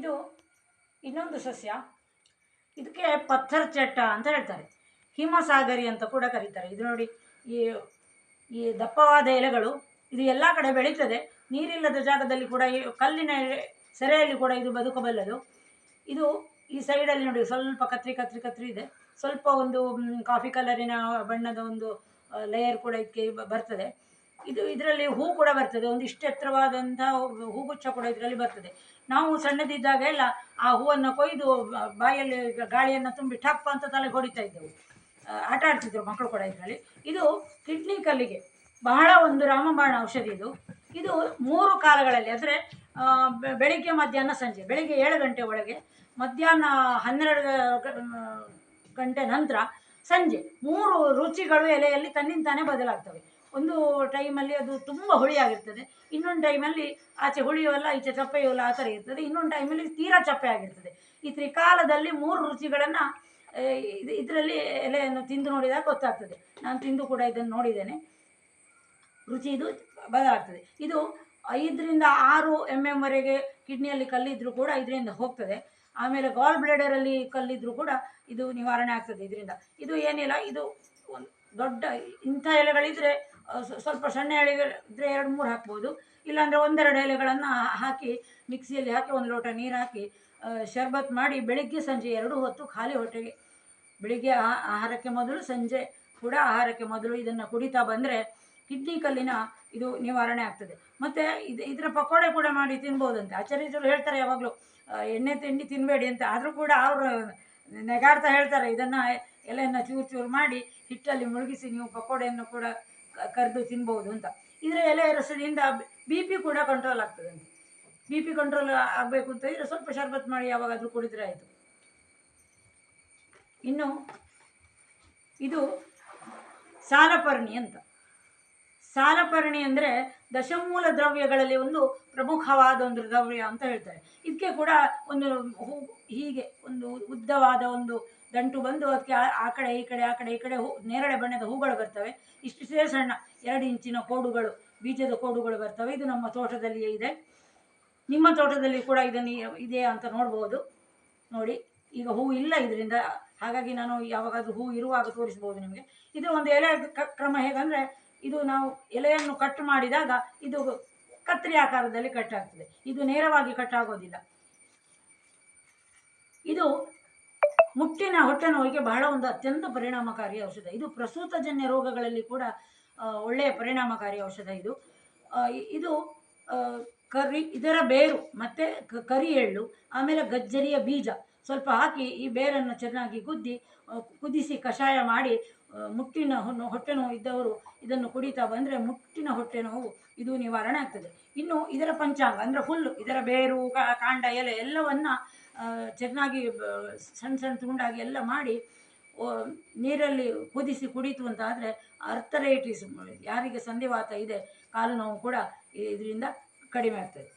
ಇದು ಇನ್ನೊಂದು ಸಸ್ಯ. ಇದಕ್ಕೆ ಪತ್ಥರ್ ಚಟ್ಟ ಅಂತ ಹೇಳ್ತಾರೆ. ಹಿಮಸಾಗರಿ ಅಂತ ಕೂಡ ಕರೀತಾರೆ. ಇದು ನೋಡಿ, ಈ ಈ ದಪ್ಪವಾದ ಎಲೆಗಳು, ಇದು ಎಲ್ಲ ಕಡೆ ಬೆಳೀತದೆ. ನೀರಿಲ್ಲದ ಜಾಗದಲ್ಲಿ ಕೂಡ ಈ ಕಲ್ಲಿನ ಸೆರೆಯಲ್ಲಿ ಕೂಡ ಇದು ಬದುಕಬಲ್ಲದು. ಇದು ಈ ಸೈಡಲ್ಲಿ ನೋಡಿ, ಸ್ವಲ್ಪ ಕತ್ರಿ ಕತ್ರಿ ಕತ್ರಿ ಇದೆ. ಸ್ವಲ್ಪ ಒಂದು ಕಾಫಿ ಕಲರಿನ ಬಣ್ಣದ ಒಂದು ಲೇಯರ್ ಕೂಡ ಇದಕ್ಕೆ ಬರ್ತದೆ. ಇದು ಇದರಲ್ಲಿ ಹೂ ಕೂಡ ಬರ್ತದೆ. ಒಂದು ಇಷ್ಟು ಎತ್ತರವಾದಂಥ ಹೂಗುಚ್ಛ ಕೂಡ ಇದರಲ್ಲಿ ಬರ್ತದೆ. ನಾವು ಸಣ್ಣದಿದ್ದಾಗ ಎಲ್ಲ ಆ ಹೂವನ್ನು ಕೊಯ್ದು ಬಾಯಲ್ಲಿ ಗಾಳಿಯನ್ನು ತುಂಬಿ ಠಪ್ಪ ಅಂತ ತಲೆಗೆ ಹೊಡಿತಾ ಇದ್ದೆವು. ಆಟ ಆಡ್ತಿದ್ರು ಮಕ್ಕಳು ಕೂಡ ಇದರಲ್ಲಿ. ಇದು ಕಿಡ್ನಿ ಕಲ್ಲಿಗೆ ಬಹಳ ಒಂದು ರಾಮಬಾಣ ಔಷಧಿ ಇದು. ಇದು ಮೂರು ಕಾಲಗಳಲ್ಲಿ, ಅಂದರೆ ಬೆಳಿಗ್ಗೆ, ಮಧ್ಯಾಹ್ನ, ಸಂಜೆ. ಬೆಳಿಗ್ಗೆ ಏಳು ಗಂಟೆ ಒಳಗೆ ಮಧ್ಯಾಹ್ನ ಹನ್ನೆರಡು ಗಂಟೆ ನಂತರ ಸಂಜೆ ಮೂರು ರುಚಿಗಳು ಎಲೆಯಲ್ಲಿ ತನ್ನಿಂತಾನೇ ಬದಲಾಗ್ತವೆ. ಒಂದು ಟೈಮಲ್ಲಿ ಅದು ತುಂಬ ಹುಳಿಯಾಗಿರ್ತದೆ ಇನ್ನೊಂದು ಟೈಮಲ್ಲಿ ಆಚೆ ಹುಳಿಯೋಲ್ಲ ಈಚೆ ಚಪ್ಪೆಯೋಲ್ಲ ಆ ಥರ ಇರ್ತದೆ. ಇನ್ನೊಂದು ಟೈಮಲ್ಲಿ ತೀರಾ ಚಪ್ಪೆ ಆಗಿರ್ತದೆ. ಈ ತ್ರಿಕಾಲದಲ್ಲಿ ಮೂರು ರುಚಿಗಳನ್ನು ಇದು, ಇದರಲ್ಲಿ ಎಲೆಯನ್ನು ತಿಂದು ನೋಡಿದಾಗ ಗೊತ್ತಾಗ್ತದೆ. ನಾನು ತಿಂದು ಕೂಡ ಇದನ್ನು ನೋಡಿದ್ದೇನೆ. ರುಚಿ ಇದು ಬದಲಾಗ್ತದೆ. ಇದು ಐದರಿಂದ ಆರು ಎಂ ವರೆಗೆ ಕಿಡ್ನಿಯಲ್ಲಿ ಕಲ್ಲಿದ್ದರೂ ಕೂಡ ಇದರಿಂದ ಹೋಗ್ತದೆ. ಆಮೇಲೆ ಗಾಲ್ ಬ್ಲೇಡರಲ್ಲಿ ಕಲ್ಲಿದ್ದರೂ ಕೂಡ ಇದು ನಿವಾರಣೆ ಆಗ್ತದೆ ಇದರಿಂದ. ಇದು ಏನಿಲ್ಲ, ಇದು ಒಂದು ದೊಡ್ಡ ಇಂಥ ಎಲೆಗಳಿದ್ರೆ ಸ್ವಲ್ಪ ಸಣ್ಣ ಎಳೆಗಳಿದ್ರೆ ಎರಡು ಮೂರು ಹಾಕ್ಬೋದು. ಇಲ್ಲಾಂದರೆ ಒಂದೆರಡು ಎಲೆಗಳನ್ನು ಹಾಕಿ ಮಿಕ್ಸಿಯಲ್ಲಿ ಹಾಕಿ ಒಂದು ಲೋಟ ನೀರು ಹಾಕಿ ಶರ್ಬತ್ ಮಾಡಿ ಬೆಳಿಗ್ಗೆ ಸಂಜೆ ಎರಡು ಹೊತ್ತು ಖಾಲಿ ಹೊಟ್ಟೆಗೆ. ಬೆಳಿಗ್ಗೆ ಆಹಾರಕ್ಕೆ ಮೊದಲು, ಸಂಜೆ ಕೂಡ ಆಹಾರಕ್ಕೆ ಮೊದಲು ಇದನ್ನು ಕುಡಿತಾ ಬಂದರೆ ಕಿಡ್ನಿ ಕಲ್ಲಿನ ಇದು ನಿವಾರಣೆ ಆಗ್ತದೆ. ಮತ್ತು ಇದು, ಇದರ ಪಕೋಡೆ ಕೂಡ ಮಾಡಿ ತಿನ್ಬೋದಂತೆ. ಆಚಾರ್ಯರು ಹೇಳ್ತಾರೆ ಯಾವಾಗಲೂ ಎಣ್ಣೆ ತಿಂಡಿ ತಿನ್ನಬೇಡಿ ಅಂತ. ಆದರೂ ಕೂಡ ಅವರು ನೆಗಾಡ್ತಾ ಹೇಳ್ತಾರೆ, ಇದನ್ನು ಎಲೆಯನ್ನು ಚೂರು ಚೂರು ಮಾಡಿ ಹಿಟ್ಟಲ್ಲಿ ಮುಳುಗಿಸಿ ನೀವು ಪಕೋಡೆಯನ್ನು ಕೂಡ ಕರೆದು ತಿನ್ಬೋದು ಅಂತ. ಇದರ ಎಲೆ ರಸದಿಂದ ಬಿ ಪಿ ಕೂಡ ಕಂಟ್ರೋಲ್ ಆಗ್ತದೆ ಬಿ ಪಿ ಕಂಟ್ರೋಲ್ ಆಗಬೇಕು ಅಂತ ಇದ್ರೆ ಸ್ವಲ್ಪ ಶರ್ಬತ್ ಮಾಡಿ ಯಾವಾಗಾದರೂ ಕುಡಿದ್ರೆ ಆಯಿತು. ಇನ್ನು ಇದು ಸಾಲಪರ್ಣಿ ಅಂತ. ಸಾಲಪರ್ಣಿ ಅಂದರೆ ದಶಮೂಲ ದ್ರವ್ಯಗಳಲ್ಲಿ ಒಂದು ಪ್ರಮುಖವಾದ ಒಂದು ದ್ರವ್ಯ ಅಂತ ಹೇಳ್ತಾರೆ. ಇದಕ್ಕೆ ಕೂಡ ಒಂದು ಹೂ, ಹೀಗೆ ಒಂದು ಉದ್ದವಾದ ಒಂದು ದಂಟು ಬಂದು ಅದಕ್ಕೆ ಆ- ಕಡೆ, ಈ ಕಡೆ, ಆ ಕಡೆ, ಈ ಕಡೆ ಹೂ, ನೇರಳೆ ಬಣ್ಣದ ಹೂಗಳು ಬರ್ತವೆ. ಇಷ್ಟಿಷ್ಟೇ ಸಣ್ಣ, ಎರಡು ಇಂಚಿನ ಕೋಡುಗಳು, ಬೀಜದ ಕೋಡುಗಳು ಬರ್ತವೆ. ಇದು ನಮ್ಮ ತೋಟದಲ್ಲಿಯೇ ಇದೆ. ನಿಮ್ಮ ತೋಟದಲ್ಲಿ ಕೂಡ ಇದನ್ನು ಇದೆ ಅಂತ ನೋಡ್ಬೋದು. ನೋಡಿ, ಈಗ ಹೂ ಇಲ್ಲ ಇದರಿಂದ. ಹಾಗಾಗಿ ನಾನು ಯಾವಾಗಾದ್ರೂ ಹೂ ಇರುವಾಗ ತೋರಿಸ್ಬೋದು ನಿಮಗೆ. ಇದು ಒಂದು ಎಲೆ ಕ್ರಮ ಹೇಗಂದರೆ ಇದು ನಾವು ಎಲೆಯನ್ನು ಕಟ್ ಮಾಡಿದಾಗ ಇದು ಕತ್ತರಿ ಆಕಾರದಲ್ಲಿ ಕಟ್ ಆಗ್ತದೆ. ಇದು ನೇರವಾಗಿ ಕಟ್ ಆಗೋದಿಲ್ಲ. ಇದು ಮುಟ್ಟಿನ ಹೊಟ್ಟೆ ನೋವಿಗೆ ಬಹಳ ಒಂದು ಅತ್ಯಂತ ಪರಿಣಾಮಕಾರಿ ಔಷಧ. ಇದು ಪ್ರಸೂತಜನ್ಯ ರೋಗಗಳಲ್ಲಿ ಕೂಡ ಒಳ್ಳೆಯ ಪರಿಣಾಮಕಾರಿ ಔಷಧ ಇದು. ಇದು ಕರಿ, ಇದರ ಬೇರು ಮತ್ತು ಕರಿ ಎಳ್ಳು, ಆಮೇಲೆ ಗಜ್ಜರಿಯ ಬೀಜ. ಸ್ವಲ್ಪ ಹಾಕಿ ಈ ಬೇರನ್ನು ಚೆನ್ನಾಗಿ ಗುದ್ದಿ ಕುದಿಸಿ ಕಷಾಯ ಮಾಡಿ ಮುಟ್ಟಿನ ಹೊಟ್ಟೆ ನೋವು ಇದ್ದವರು ಇದನ್ನು ಕುಡಿತಾ ಬಂದರೆ ಮುಟ್ಟಿನ ಹೊಟ್ಟೆ ನೋವು ಇದು ನಿವಾರಣೆ ಆಗ್ತದೆ. ಇನ್ನು ಇದರ ಪಂಚಾಂಗ ಅಂದರೆ ಹುಲ್ಲು, ಇದರ ಬೇರು ಕಾಂಡ, ಎಲೆ ಎಲ್ಲವನ್ನ ಚೆನ್ನಾಗಿ ಸಣ್ಣ ಸಣ್ಣ ತುಂಡಾಗಿ ಎಲ್ಲ ಮಾಡಿ ನೀರಲ್ಲಿ ಕುದಿಸಿ ಕುಡಿತು ಅಂತ ಆದರೆ ಅರ್ಥರೈಟಿಸ್ ಯಾರಿಗೆ ಸಂಧಿವಾತ ಇದೆ, ಕಾಲು ನೋವು ಕೂಡ ಇದರಿಂದ ಕಡಿಮೆ ಆಗ್ತದೆ.